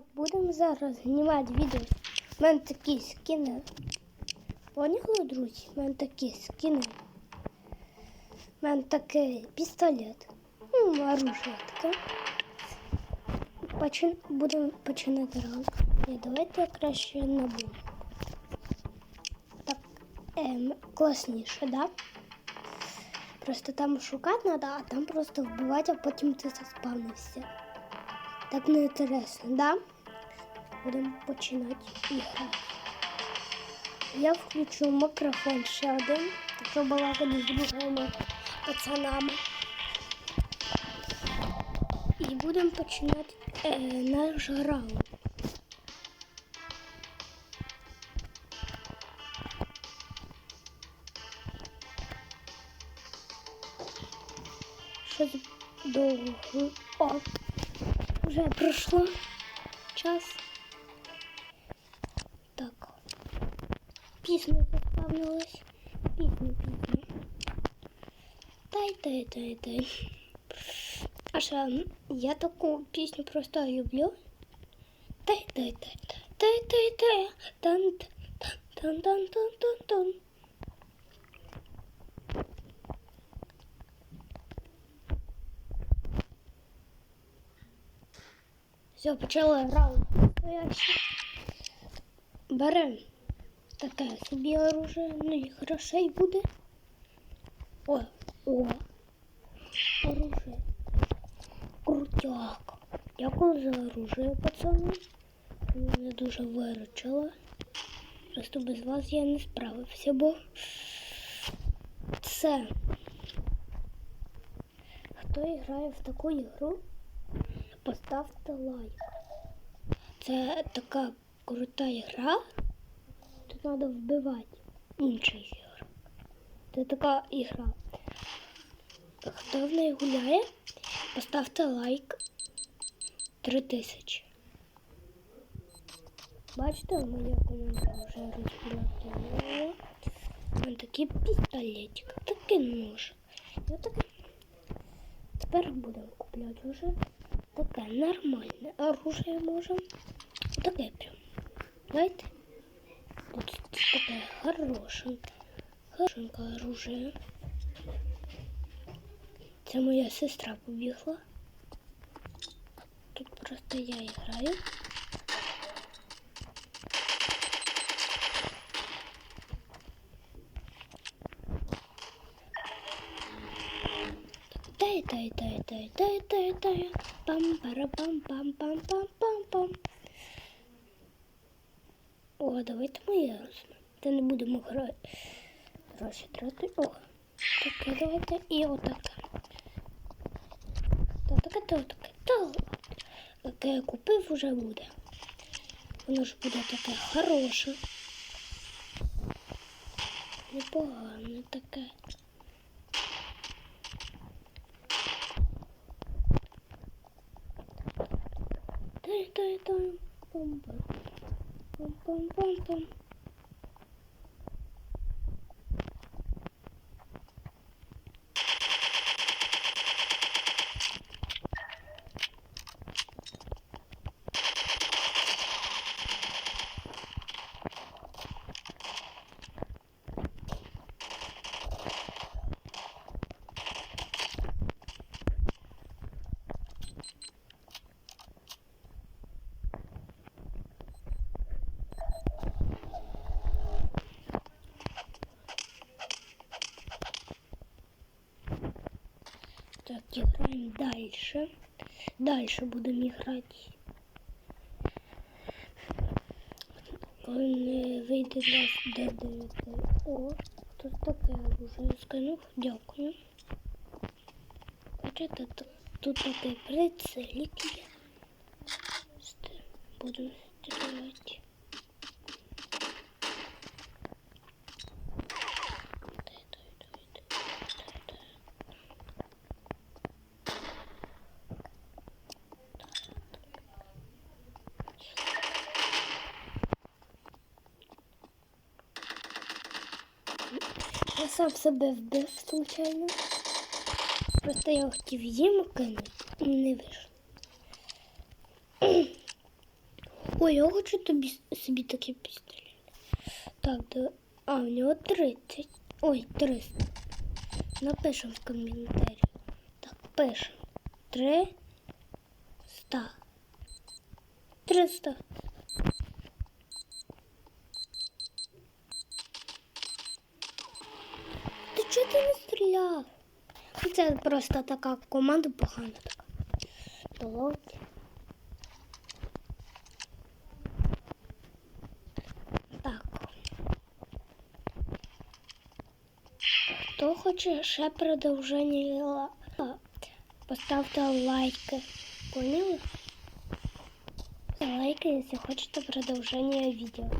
Так, будемо зараз знімати відео. У мене такі скини. Поняли, друзі? У мене такі скини. У мене такий пістолет. Ну, оружие таке. Почин... Будемо починати ранг. Ні, давайте я краще набу. Так, ем, класніше, да? Просто там шукати треба, а там просто вбивати, а потім ти заспавнився. Так не інтересно, да? Будемо починати іграти. Я включу мікрофон ще один, щоб балакати з другими пацанами. І будемо починати е, наш раунд. Щось довго. вже пройшло час. Так. Пісню заспавнилась. Пісню, пісню. Дай, дай, дай, дай. А що, я таку пісню просто люблю. Дай, дай, дай, дай, дай, дай, дан, дан, дан, дан, дан, дан. Все, почали раунд. Настоящий. Берем таке собі оружие, ну і грошей буде. О, о, оружие. Крутяк. Дякую за оружие, пацани. Мене дуже виручило. Просто без вас я не справився, бо це. Хто грає в таку ігру, поставте лайк. Це така крута гра. Тут треба вбивати інших ігор. Це така ігра. Хто в неї гуляє, поставте лайк 3000. Бачите, моя команда вже розблокувала. Ось такий пістолетик, такий нож. І отаке. Тепер будемо купляти вже таке нормально. оружие можемо. Таке прям. Знаєте? Тут такое хорошенькое, хорошенькое оружие. Це моя сестра побігла. Тут просто я граю. Дай, дай, дай, дай, дай, дай. Пам, пара, пам, пам, пам, пам, пам, пам. О, давайте моє розмір. Та не будемо грати. Гроші тратити. О, таке давайте і отаке. Та таке, то таке, то. Таке я купив вже буде. Воно ж буде таке хороше. Непогане таке. Дай, дай, дай. Пам, пам. Пам, Так, играем дальше. Дальше будем играть. Не вийде нас д О, тут таке вже сканув. Дякую. Бачите, тут, такий прицелик є. Буду стріляти. Я сам себе вбив случайно. Просто я хотів їм кинути не вийшло. Ой, я хочу тобі собі такий пістолет. Так, да. А, у нього 30. Ой, 300. Напишемо в коментарі. Так, пишемо. 300. 300. Це просто така команда погана така. Так. Хто хоче ще продовження, поставте лайки. Поняли? Лайки, якщо хочете продовження відео.